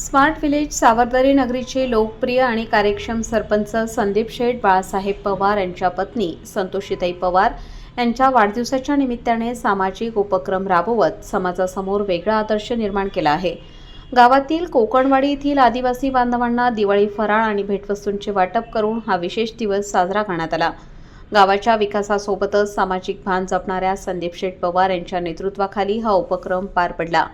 Smart village Savardari नगरीचे लोकप्रिय आणि कार्यक्षम सरपंच संदीप शेठ बाळासाहेब पवार यांच्या पत्नी संतोषीताई पवार यांच्या वाढदिवसाच्या निमित्ताने सामाजिक उपक्रम राबवत समाजासमोर वेगळा आदर्श निर्माण केला आहे. गावातील कोकणवाडी येथील आदिवासी बांधवांना दिवाळी फराळ आणि भेटवस्तूंचे वाटप करून हा विशेष दिवस साजरा करण्यात आला. गावाच्या विकासासोबतच सामाजिक भान जपणाऱ्या संदीप शेठ पवार यांच्या नेतृत्वाखाली हा उपक्रम पार पडला.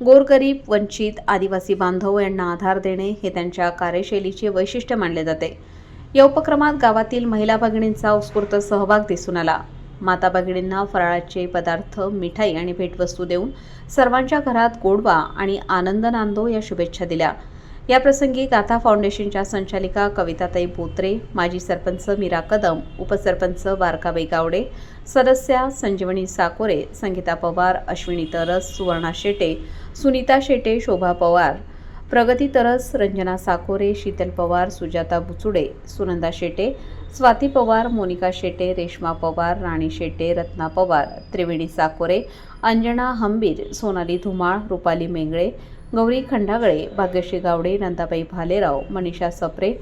गोरगरीब वंचित आदिवासी बांधव यांना आधार देणे हे त्यांच्या कार्यशैलीचे वैशिष्ट्य मानले जाते. या उपक्रमात गावातील महिला भगिनींचा उत्स्फूर्त सहभाग दिसून आला. माता भगिनींना फराळाचे पदार्थ मिठाई आणि भेटवस्तू देऊन सर्वांच्या घरात गोडवा आणि आनंद नांदो या शुभेच्छा दिल्या. या प्रसंगी गाथा फाउंडेशनच्या संचालिका कविताताई बोत्रे माजी सरपंच मीरा कदम उपसरपंच बारकाबाई गावडे सदस्या संजीवनी साकोरे संगीता पवार अश्विनी तरस सुवर्णा शेटे सुनीता शेटे शोभा पवार प्रगती तरस रंजना साकोरे शीतल पवार सुजाता बुचुडे सुनंदा शेटे स्वाती पवार मोनिका शेटे रेश्मा पवार राणी शेटे रत्ना पवार त्रिवेणी साकोरे अंजना हंबीर सोनाली धुमाळ रुपाली मेंगळे गौरी खंडागळे भाग्यश्री गावडे नंदाबाई भालेराव मनीषा सप्रे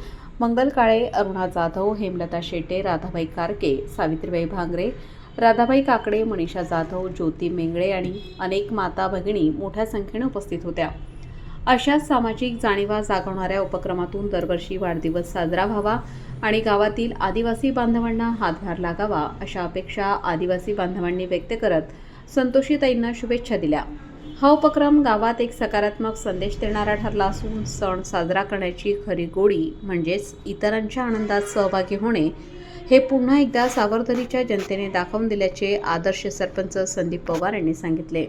मंगल काळे अरुणा जाधव हेमलता शेटे राधाबाई कारके सावित्रीबाई भांगरे राधाबाई काकडे मनीषा जाधव ज्योती मेंगळे आणि अनेक माता भगिनी मोठ्या संख्येने उपस्थित होत्या. अशाच सामाजिक जाणीवा जागवणाऱ्या उपक्रमातून दरवर्षी वाढदिवस साजरा व्हावा आणि गावातील आदिवासी बांधवांना हातभार लागावा अशा अपेक्षा आदिवासी बांधवांनी व्यक्त करत संतोषीताईंना शुभेच्छा दिल्या. हा उपक्रम गावात एक सकारात्मक संदेश देणारा ठरला असून सण साजरा करण्याची खरी गोडी म्हणजेच इतरांच्या आनंदात सहभागी होणे हे पुन्हा एकदा सावरदरीच्या जनतेने दाखवून दिल्याचे आदर्श सरपंच संदीप पवार यांनी सांगितले.